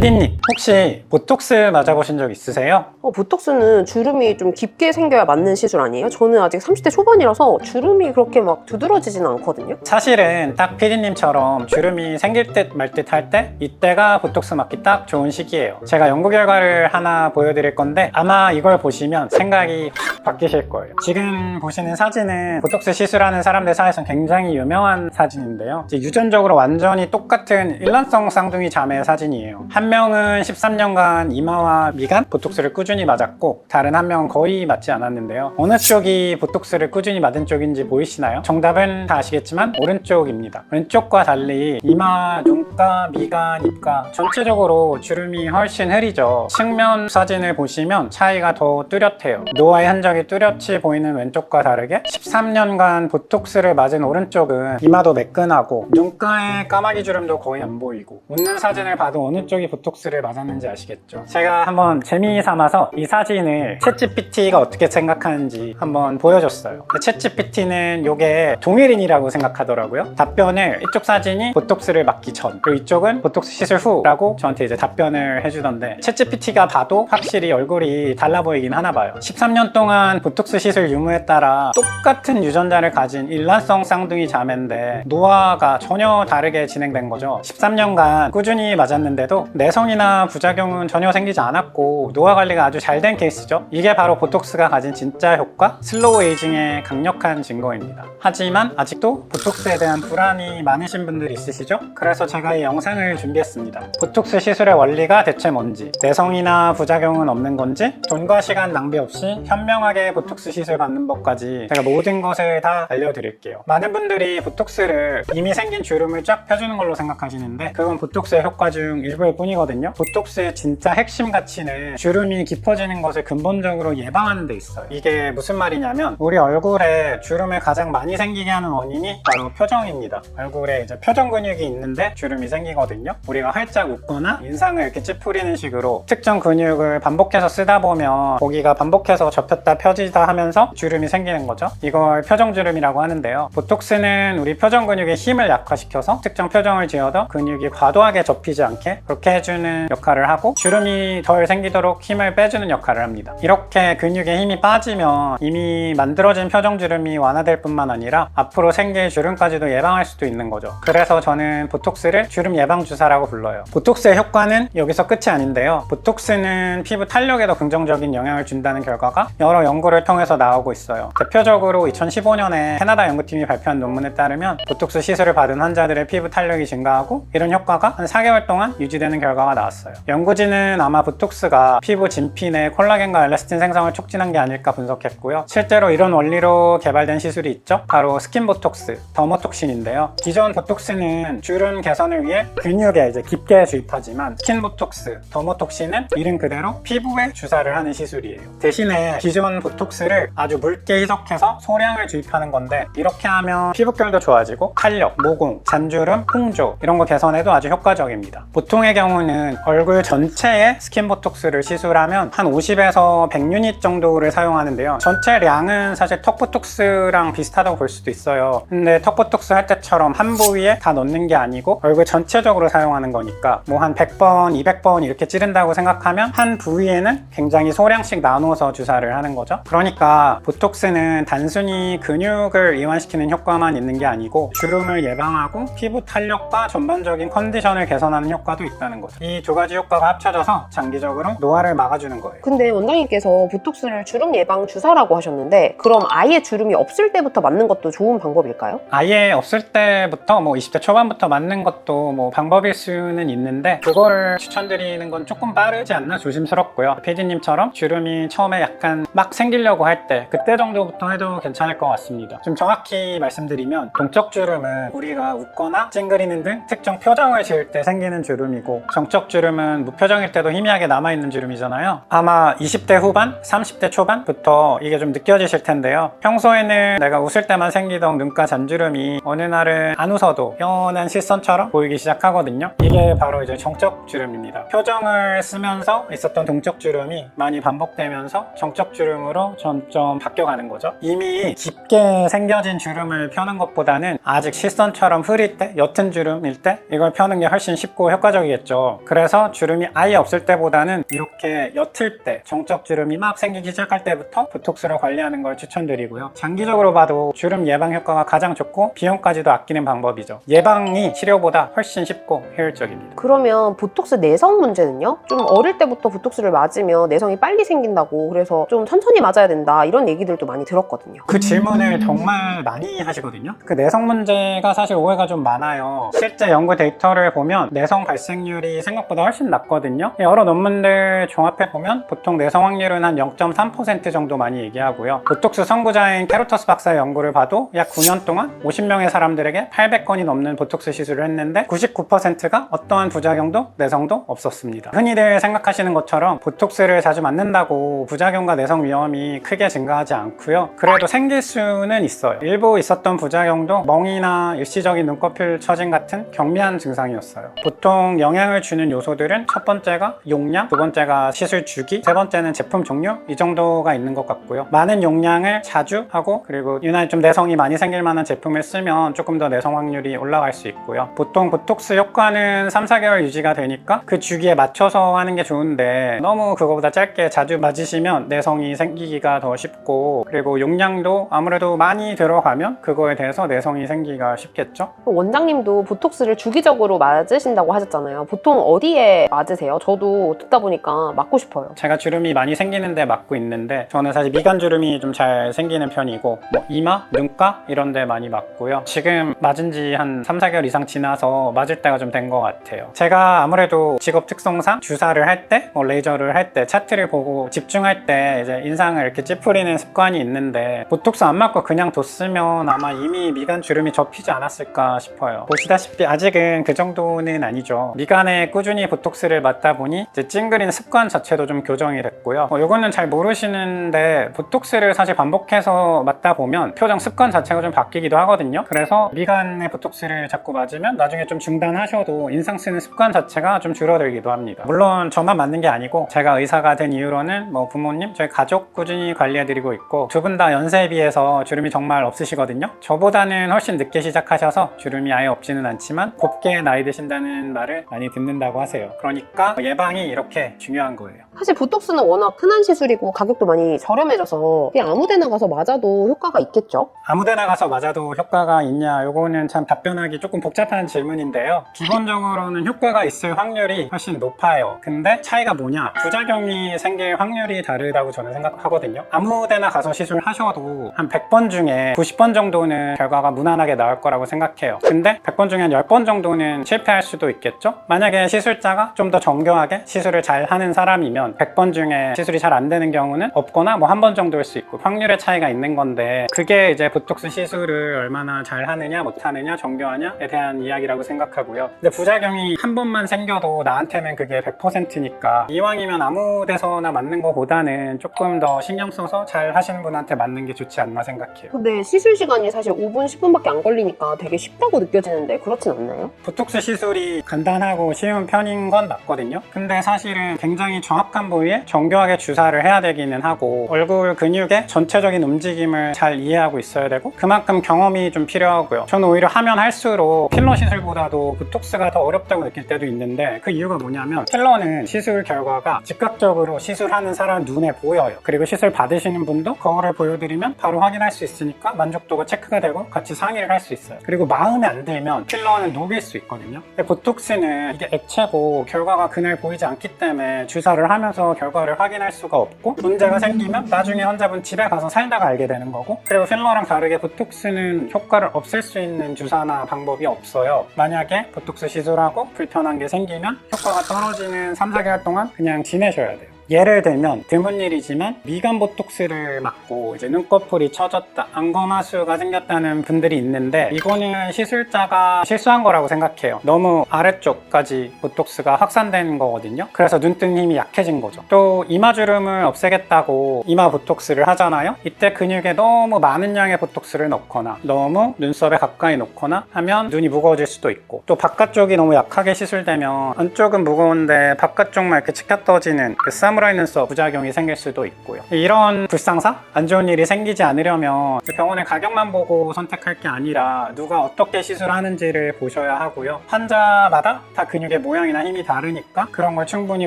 피디님 혹시 보톡스 맞아보신 적 있으세요? 어, 보톡스는 주름이 좀 깊게 생겨야 맞는 시술 아니에요? 저는 아직 30대 초반이라서 주름이 그렇게 막 두드러지진 않거든요. 사실은 딱 피디님처럼 주름이 생길 듯 말 듯 할 때 이때가 보톡스 맞기 딱 좋은 시기예요 제가 연구 결과를 하나 보여드릴 건데 아마 이걸 보시면 생각이 확 바뀌실 거예요 지금 보시는 사진은 보톡스 시술하는 사람들 사이에서 굉장히 유명한 사진인데요 이제 유전적으로 완전히 똑같은 일란성 쌍둥이 자매 사진이에요 한 명은 13년간 이마와 미간 보톡스를 꾸준히 맞았고 다른 한 명은 거의 맞지 않았는데요. 어느 쪽이 보톡스를 꾸준히 맞은 쪽인지 보이시나요? 정답은 다 아시겠지만 오른쪽입니다. 왼쪽과 달리 이마, 눈가, 미간, 입가 전체적으로 주름이 훨씬 흐리죠. 측면 사진을 보시면 차이가 더 뚜렷해요. 노화의 흔적이 뚜렷이 보이는 왼쪽과 다르게 13년간 보톡스를 맞은 오른쪽은 이마도 매끈하고 눈가에 까마귀 주름도 거의 안 보이고 웃는 사진을 봐도 어느 쪽이 보톡스 를 맞았는지 아시겠죠? 제가 한번 재미 삼아서 이 사진을 챗GPT가 어떻게 생각하는지 한번 보여줬어요. 챗GPT는 이게 동일인이라고 생각하더라고요. 답변을 이쪽 사진이 보톡스를 맞기 전 그리고 이쪽은 보톡스 시술 후라고 저한테 이제 답변을 해주던데 챗GPT가 봐도 확실히 얼굴이 달라 보이긴 하나 봐요. 13년 동안 보톡스 시술 유무에 따라 똑같은 유전자를 가진 일란성 쌍둥이 자매인데 노화가 전혀 다르게 진행된 거죠. 13년간 꾸준히 맞았는데도 내 성이나 부작용은 전혀 생기지 않았고 노화 관리가 아주 잘 된 케이스죠. 이게 바로 보톡스가 가진 진짜 효과 슬로우 에이징의 강력한 증거입니다. 하지만 아직도 보톡스에 대한 불안이 많으신 분들 있으시죠? 그래서 제가 이 영상을 준비했습니다. 보톡스 시술의 원리가 대체 뭔지 내성이나 부작용은 없는 건지 돈과 시간 낭비 없이 현명하게 보톡스 시술 받는 법까지 제가 모든 것을 다 알려드릴게요. 많은 분들이 보톡스를 이미 생긴 주름을 쫙 펴주는 걸로 생각하시는데 그건 보톡스의 효과 중 일부일 뿐이 거든요. 보톡스의 진짜 핵심 가치는 주름이 깊어지는 것을 근본적으로 예방하는 데 있어요. 이게 무슨 말이냐면 우리 얼굴에 주름을 가장 많이 생기게 하는 원인이 바로 표정입니다. 얼굴에 이제 표정 근육이 있는데 주름이 생기거든요. 우리가 활짝 웃거나 인상을 이렇게 찌푸리는 식으로 특정 근육을 반복해서 쓰다 보면 고기가 반복해서 접혔다 펴지다 하면서 주름이 생기는 거죠. 이걸 표정 주름이라고 하는데요. 보톡스는 우리 표정 근육의 힘을 약화시켜서 특정 표정을 지어도 근육이 과도하게 접히지 않게 그렇게 해주 는 역할을 하고 주름이 덜 생기도록 힘을 빼주는 역할을 합니다. 이렇게 근육의 힘이 빠지면 이미 만들어진 표정 주름이 완화될 뿐만 아니라 앞으로 생길 주름까지도 예방할 수도 있는 거죠. 그래서 저는 보톡스를 주름 예방 주사라고 불러요. 보톡스의 효과는 여기서 끝이 아닌데요. 보톡스는 피부 탄력에도 긍정적인 영향을 준다는 결과가 여러 연구를 통해서 나오고 있어요. 대표적으로 2015년에 캐나다 연구팀이 발표한 논문에 따르면 보톡스 시술을 받은 환자들의 피부 탄력이 증가하고 이런 효과가 한 4개월 동안 유지되는 결과 가 나왔어요. 연구진은 아마 보톡스가 피부 진피 내 콜라겐과 엘라스틴 생성을 촉진한 게 아닐까 분석했고요. 실제로 이런 원리로 개발된 시술이 있죠? 바로 스킨 보톡스, 더모톡신인데요. 기존 보톡스는 주름 개선을 위해 근육에 이제 깊게 주입하지만 스킨 보톡스, 더모톡신은 이름 그대로 피부에 주사를 하는 시술이에요. 대신에 기존 보톡스를 아주 묽게 희석해서 소량을 주입하는 건데 이렇게 하면 피부결도 좋아지고 탄력, 모공, 잔주름, 홍조 이런 거 개선에도 아주 효과적입니다. 보통의 경우는 얼굴 전체에 스킨 보톡스를 시술하면 한 50에서 100유닛 정도를 사용하는데요. 전체 량은 사실 턱 보톡스랑 비슷하다고 볼 수도 있어요. 근데 턱 보톡스 할 때처럼 한 부위에 다 넣는 게 아니고 얼굴 전체적으로 사용하는 거니까 뭐 한 100번, 200번 이렇게 찌른다고 생각하면 한 부위에는 굉장히 소량씩 나눠서 주사를 하는 거죠. 그러니까 보톡스는 단순히 근육을 이완시키는 효과만 있는 게 아니고 주름을 예방하고 피부 탄력과 전반적인 컨디션을 개선하는 효과도 있다는 거죠 이 두 가지 효과가 합쳐져서 장기적으로 노화를 막아주는 거예요. 근데 원장님께서 보톡스를 주름 예방 주사라고 하셨는데 그럼 아예 주름이 없을 때부터 맞는 것도 좋은 방법일까요? 아예 없을 때부터 뭐 20대 초반부터 맞는 것도 뭐 방법일 수는 있는데 그거를 추천드리는 건 조금 빠르지 않나 조심스럽고요. 피디님처럼 주름이 처음에 약간 막 생기려고 할 때 그때 정도부터 해도 괜찮을 것 같습니다. 좀 정확히 말씀드리면 동적 주름은 우리가 웃거나 찡그리는 등 특정 표정을 지을 때 생기는 주름이고 정적 주름은 무표정일 때도 희미하게 남아있는 주름이잖아요. 아마 20대 후반, 30대 초반부터 이게 좀 느껴지실 텐데요. 평소에는 내가 웃을 때만 생기던 눈가 잔주름이 어느 날은 안 웃어도 연한 실선처럼 보이기 시작하거든요. 이게 바로 이제 정적 주름입니다. 표정을 쓰면서 있었던 동적 주름이 많이 반복되면서 정적 주름으로 점점 바뀌어가는 거죠. 이미 깊게 생겨진 주름을 펴는 것보다는 아직 실선처럼 흐릴 때 옅은 주름일 때 이걸 펴는 게 훨씬 쉽고 효과적이겠죠 그래서 주름이 아예 없을 때보다는 이렇게 옅을 때, 정적 주름이 막 생기기 시작할 때부터 보톡스를 관리하는 걸 추천드리고요. 장기적으로 봐도 주름 예방 효과가 가장 좋고 비용까지도 아끼는 방법이죠. 예방이 치료보다 훨씬 쉽고 효율적입니다. 그러면 보톡스 내성 문제는요? 좀 어릴 때부터 보톡스를 맞으면 내성이 빨리 생긴다고 그래서 좀 천천히 맞아야 된다 이런 얘기들도 많이 들었거든요. 그 질문을 정말 많이 하시거든요. 그 내성 문제가 사실 오해가 좀 많아요. 실제 연구 데이터를 보면 내성 발생률 이 생각보다 훨씬 낮거든요. 여러 논문들 종합해 보면 보통 내성 확률은 한 0.3% 정도 많이 얘기하고요. 보톡스 선구자인 캐로터스 박사의 연구를 봐도 약 9년 동안 50명의 사람들에게 800건이 넘는 보톡스 시술을 했는데 99%가 어떠한 부작용도 내성도 없었습니다. 흔히들 생각하시는 것처럼 보톡스를 자주 맞는다고 부작용과 내성 위험이 크게 증가하지 않고요. 그래도 생길 수는 있어요. 일부 있었던 부작용도 멍이나 일시적인 눈꺼풀 처짐 같은 경미한 증상이었어요. 보통 영향을 주는 요소들은 첫 번째가 용량, 두 번째가 시술 주기, 세 번째는 제품 종류 이 정도가 있는 것 같고요. 많은 용량을 자주 하고 그리고 유난히 좀 내성이 많이 생길 만한 제품을 쓰면 조금 더 내성 확률이 올라갈 수 있고요. 보통 보톡스 효과는 3, 4개월 유지가 되니까 그 주기에 맞춰서 하는 게 좋은데 너무 그거보다 짧게 자주 맞으시면 내성이 생기기가 더 쉽고 그리고 용량도 아무래도 많이 들어가면 그거에 대해서 내성이 생기기가 쉽겠죠. 원장님도 보톡스를 주기적으로 맞으신다고 하셨잖아요. 보통 어디에 맞으세요? 저도 듣다 보니까 맞고 싶어요. 제가 주름이 많이 생기는데 맞고 있는데 저는 사실 미간 주름이 좀 잘 생기는 편이고 뭐 이마, 눈가 이런 데 많이 맞고요. 지금 맞은 지 한 3, 4개월 이상 지나서 맞을 때가 좀 된 것 같아요. 제가 아무래도 직업 특성상 주사를 할 때, 뭐 레이저를 할 때, 차트를 보고 집중할 때 이제 인상을 이렇게 찌푸리는 습관이 있는데 보톡스 안 맞고 그냥 뒀으면 아마 이미 미간 주름이 접히지 않았을까 싶어요. 보시다시피 아직은 그 정도는 아니죠. 미간에 꾸준히 보톡스를 맞다 보니 이제 찡그리는 습관 자체도 좀 교정이 됐고요. 뭐 이거는 잘 모르시는데 보톡스를 사실 반복해서 맞다 보면 표정 습관 자체가 좀 바뀌기도 하거든요. 그래서 미간에 보톡스를 자꾸 맞으면 나중에 좀 중단하셔도 인상 쓰는 습관 자체가 좀 줄어들기도 합니다. 물론 저만 맞는 게 아니고 제가 의사가 된 이후로는 뭐 부모님, 저희 가족 꾸준히 관리해드리고 있고 두 분 다 연세에 비해서 주름이 정말 없으시거든요. 저보다는 훨씬 늦게 시작하셔서 주름이 아예 없지는 않지만 곱게 나이 드신다는 말을 많이 듣는 다고 하세요. 그러니까 예방이 이렇게 중요한 거예요. 사실 보톡스는 워낙 흔한 시술이고 가격도 많이 저렴해져서 그냥 아무 데나 가서 맞아도 효과가 있겠죠? 아무데나 가서 맞아도 효과가 있냐? 요거는 참 답변하기 조금 복잡한 질문인데요. 기본적으로는 효과가 있을 확률이 훨씬 높아요. 근데 차이가 뭐냐? 부작용이 생길 확률이 다르다고 저는 생각하거든요. 아무데나 가서 시술하셔도 한 100번 중에 90번 정도는 결과가 무난하게 나올 거라고 생각해요. 근데 100번 중에 한 10번 정도는 실패할 수도 있겠죠? 만약에 시술자가 좀 더 정교하게 시술을 잘 하는 사람이면 100번 중에 시술이 잘 안 되는 경우는 없거나 뭐 한 번 정도일 수 있고 확률의 차이가 있는 건데 그게 이제 보톡스 시술을 얼마나 잘 하느냐 못 하느냐 정교하냐에 대한 이야기라고 생각하고요 근데 부작용이 한 번만 생겨도 나한테는 그게 100%니까 이왕이면 아무 데서나 맞는 것보다는 조금 더 신경 써서 잘 하시는 분한테 맞는 게 좋지 않나 생각해요 근데 시술 시간이 사실 5분, 10분밖에 안 걸리니까 되게 쉽다고 느껴지는데 그렇진 않나요? 보톡스 시술이 간단하고 쉬운 편인 건 맞거든요. 근데 사실은 굉장히 정확 한 부위에 정교하게 주사를 해야 되기는 하고 얼굴 근육의 전체적인 움직임을 잘 이해하고 있어야 되고 그만큼 경험이 좀 필요하고요. 저는 오히려 하면 할수록 필러 시술보다도 보톡스가 더 어렵다고 느낄 때도 있는데 그 이유가 뭐냐면 필러는 시술 결과가 즉각적으로 시술하는 사람 눈에 보여요. 그리고 시술 받으시는 분도 거울을 보여드리면 바로 확인할 수 있으니까 만족도가 체크가 되고 같이 상의를 할 수 있어요. 그리고 마음에 안 들면 필러는 녹일 수 있거든요. 보톡스는 이게 액체고 결과가 그날 보이지 않기 때문에 주사를 하면 서 결과를 확인할 수가 없고 문제가 생기면 나중에 환자분 집에 가서 살다가 알게 되는 거고 그리고 필러랑 다르게 보톡스는 효과를 없앨 수 있는 주사나 방법이 없어요. 만약에 보톡스 시술하고 불편한 게 생기면 효과가 떨어지는 3, 4개월 동안 그냥 지내셔야 돼요. 예를 들면 드문 일이지만 미간 보톡스를 맞고 이제 눈꺼풀이 처졌다 안검하수가 생겼다는 분들이 있는데 이거는 시술자가 실수한 거라고 생각해요. 너무 아래쪽까지 보톡스가 확산된 거거든요. 그래서 눈뜬 힘이 약해진 거죠. 또 이마주름을 없애겠다고 이마 보톡스를 하잖아요. 이때 근육에 너무 많은 양의 보톡스를 넣거나 너무 눈썹에 가까이 놓거나 하면 눈이 무거워질 수도 있고 또 바깥쪽이 너무 약하게 시술되면 안쪽은 무거운데 바깥쪽만 이렇게 치켜 떠지는 그 사물 헤머라이너스 부작용이 생길 수도 있고요. 이런 불상사, 안 좋은 일이 생기지 않으려면 병원의 가격만 보고 선택할 게 아니라 누가 어떻게 시술하는지를 보셔야 하고요. 환자마다 다 근육의 모양이나 힘이 다르니까 그런 걸 충분히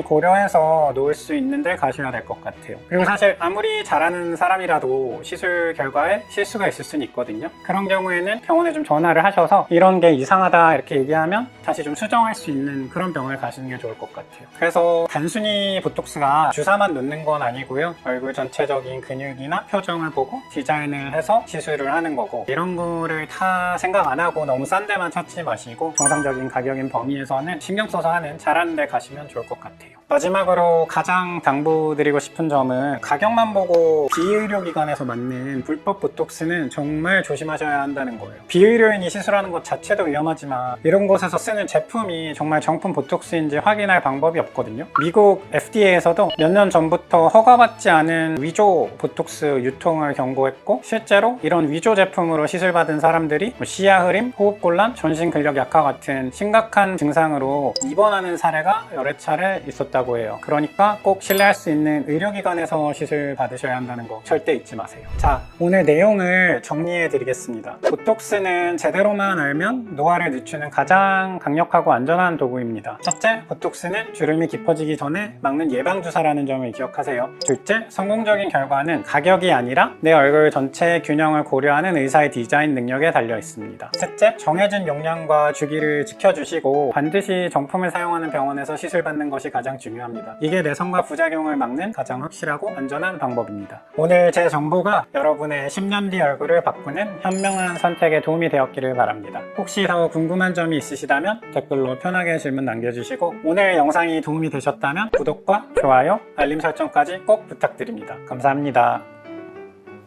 고려해서 놓을 수 있는데 가셔야 될 것 같아요. 그리고 사실 아무리 잘하는 사람이라도 시술 결과에 실수가 있을 수는 있거든요. 그런 경우에는 병원에 좀 전화를 하셔서 이런 게 이상하다 이렇게 얘기하면 다시 좀 수정할 수 있는 그런 병원을 가시는 게 좋을 것 같아요. 그래서 단순히 보톡스가 주사만 놓는 건 아니고요. 얼굴 전체적인 근육이나 표정을 보고 디자인을 해서 시술을 하는 거고 이런 거를 다 생각 안 하고 너무 싼 데만 찾지 마시고 정상적인 가격인 범위에서는 신경 써서 하는 잘하는 데 가시면 좋을 것 같아요. 마지막으로 가장 당부드리고 싶은 점은 가격만 보고 비의료기관에서 맞는 불법 보톡스는 정말 조심하셔야 한다는 거예요. 비의료인이 시술하는 것 자체도 위험하지만 이런 곳에서 쓰는 제품이 정말 정품 보톡스인지 확인할 방법이 없거든요. 미국 FDA에서도 몇 년 전부터 허가받지 않은 위조 보톡스 유통을 경고했고 실제로 이런 위조 제품으로 시술받은 사람들이 뭐 시야 흐림, 호흡곤란, 전신 근력 약화 같은 심각한 증상으로 입원하는 사례가 여러 차례 있었 다고 해요. 그러니까 꼭 신뢰할 수 있는 의료기관에서 시술 받으셔야 한다는 거 절대 잊지 마세요. 자, 오늘 내용을 정리해 드리겠습니다. 보톡스는 제대로만 알면 노화를 늦추는 가장 강력하고 안전한 도구입니다. 첫째, 보톡스는 주름이 깊어지기 전에 막는 예방주사라는 점을 기억하세요. 둘째, 성공적인 결과는 가격이 아니라 내 얼굴 전체의 균형을 고려하는 의사의 디자인 능력에 달려 있습니다. 셋째, 정해진 용량과 주기를 지켜주시고 반드시 정품을 사용하는 병원에서 시술받는 것이 가장 중요합니다. 이게 내성과 부작용을 막는 가장 확실하고 안전한 방법입니다. 오늘 제 정보가 여러분의 10년 뒤 얼굴을 바꾸는 현명한 선택에 도움이 되었기를 바랍니다. 혹시 더 궁금한 점이 있으시다면 댓글로 편하게 질문 남겨주시고 오늘 영상이 도움이 되셨다면 구독과 좋아요, 알림 설정까지 꼭 부탁드립니다. 감사합니다.